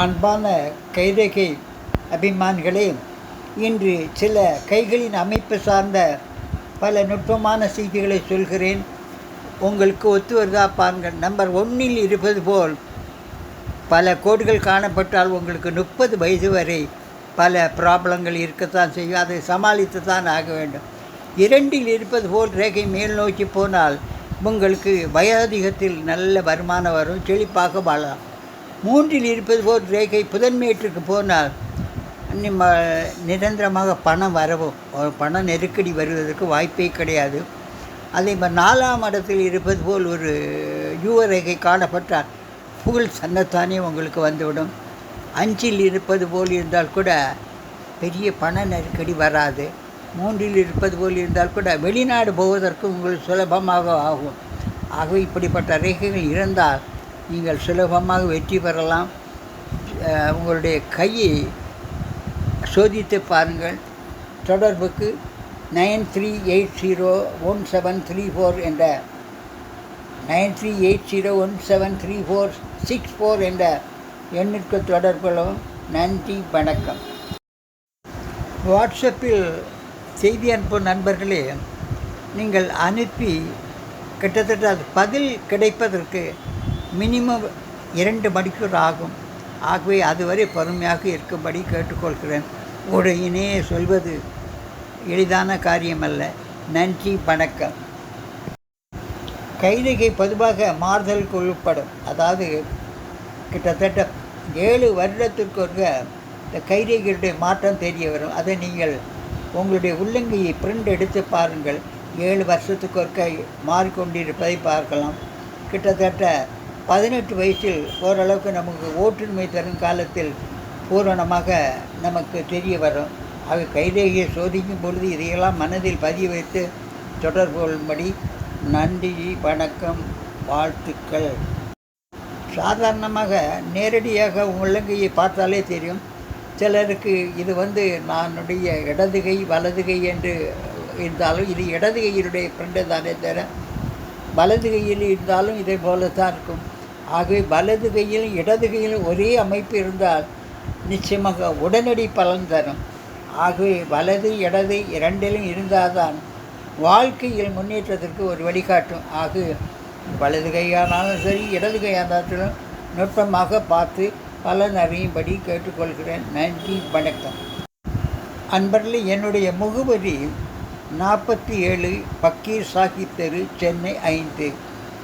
அன்பான கைரேகை அபிமான்களே இன்று சில கைகளின் அமைப்பு சார்ந்த பல நுட்பமான செய்திகளை சொல்கிறேன். உங்களுக்கு ஒத்து வருதா பாருங்கள். நம்பர் ஒன்றில் இருப்பது போல் பல கோடுகள் காணப்பட்டால் உங்களுக்கு முப்பது வயது வரை பல ப்ராப்ளங்கள் இருக்கத்தான் செய்யும். அதை சமாளித்து தான் ஆக வேண்டும். இரண்டில் இருப்பது போல் ரேகை மேல் நோக்கி போனால் உங்களுக்கு வயோதிகத்தில் நல்ல வருமானம் வரும். செழிப்பாக வாழலாம். மூன்றில் இருப்பது போல் ரேகை புதன்மேட்டுக்கு போனால் நம்ம நிரந்தரமாக பணம் வரவும் பண நெருக்கடி வருவதற்கு வாய்ப்பே கிடையாது. அதே மாதிரி நாலாம் இடத்தில் இருப்பது போல் ஒரு யுவ ரேகை காணப்பட்டால் புகழ் சன்னத்தானே உங்களுக்கு வந்துவிடும். அஞ்சில் இருப்பது போல் இருந்தால் கூட பெரிய பண நெருக்கடி வராது. மூன்றில் இருப்பது போல் இருந்தால் கூட வெளிநாடு போவதற்கு உங்களுக்கு சுலபமாக ஆகும். ஆகவே இப்படிப்பட்ட ரேகைகள் இருந்தால் நீங்கள் சுலபமாக வெற்றி பெறலாம். உங்களுடைய கையை சோதித்து பாருங்கள். தொடர்புக்கு nine three eight zero one seven three four என்ற nine three eight zero one seven three four six four என்ற எண்ணிற்கு தொடர்புகளும் நன்றி வணக்கம். வாட்ஸ்அப்பில் செய்தி அனுப்பும் நண்பர்களே நீங்கள் அனுப்பி கிட்டத்தட்ட அது பதில் கிடைப்பதற்கு மினிமம் இரண்டு மணிக்கூர் ஆகும். ஆகவே அதுவரை பொறுமையாக இருக்கும்படி கேட்டுக்கொள்கிறேன். உடையினே சொல்வது எளிதான காரியமல்ல. நன்றி வணக்கம். கைரேகை பொதுவாக மாறுதலுக்கு உட்படும். அதாவது கிட்டத்தட்ட ஏழு வருடத்திற்கு ஒரு இந்த கைரேகையுடைய மாற்றம் தெரிய வரும். அதை நீங்கள் உங்களுடைய உள்ளங்கையை பிரிண்ட் எடுத்து பாருங்கள். ஏழு வருஷத்துக்கு ஒரு கை மாறிக்கொண்டிருப்பதை பார்க்கலாம். கிட்டத்தட்ட பதினெட்டு வயசில் ஓரளவுக்கு நமக்கு ஓட்டுரிமை தரும் காலத்தில் பூரணமாக நமக்கு தெரிய வரும். ஆக கைரேகையை சோதிக்கும் பொழுது இதையெல்லாம் மனதில் பதிய வைத்து தொடர்பு கொள்ளும்படி நன்றி வணக்கம் வாழ்த்துக்கள். சாதாரணமாக நேரடியாக உள்ளங்கையை பார்த்தாலே தெரியும். சிலருக்கு இது வந்து நானுடைய இடதுகை வலதுகை என்று இருந்தாலும் இது இடதுகையினுடைய ஃப்ரெண்டு தானே தவிர வலது கையில் இருந்தாலும் இதே போல தான் இருக்கும். ஆகவே வலது கையிலும் இடது கையிலும் ஒரே அமைப்பு இருந்தால் நிச்சயமாக உடனடி பலன் தரும். ஆகவே வலது இடது இரண்டிலும் இருந்தால்தான் வாழ்க்கையில் முன்னேற்றத்திற்கு ஒரு வழிகாட்டும். ஆக வலது கையானாலும் சரி இடது கையானாலும் நுட்பமாக பார்த்து பலன் அறியும்படி கேட்டுக்கொள்கிறேன். நன்றி வணக்கம். அன்பரில் என்னுடைய முகவரி நாற்பத்தி ஏழு பக்கீர் சாஹிப் தெரு சென்னை ஐந்து.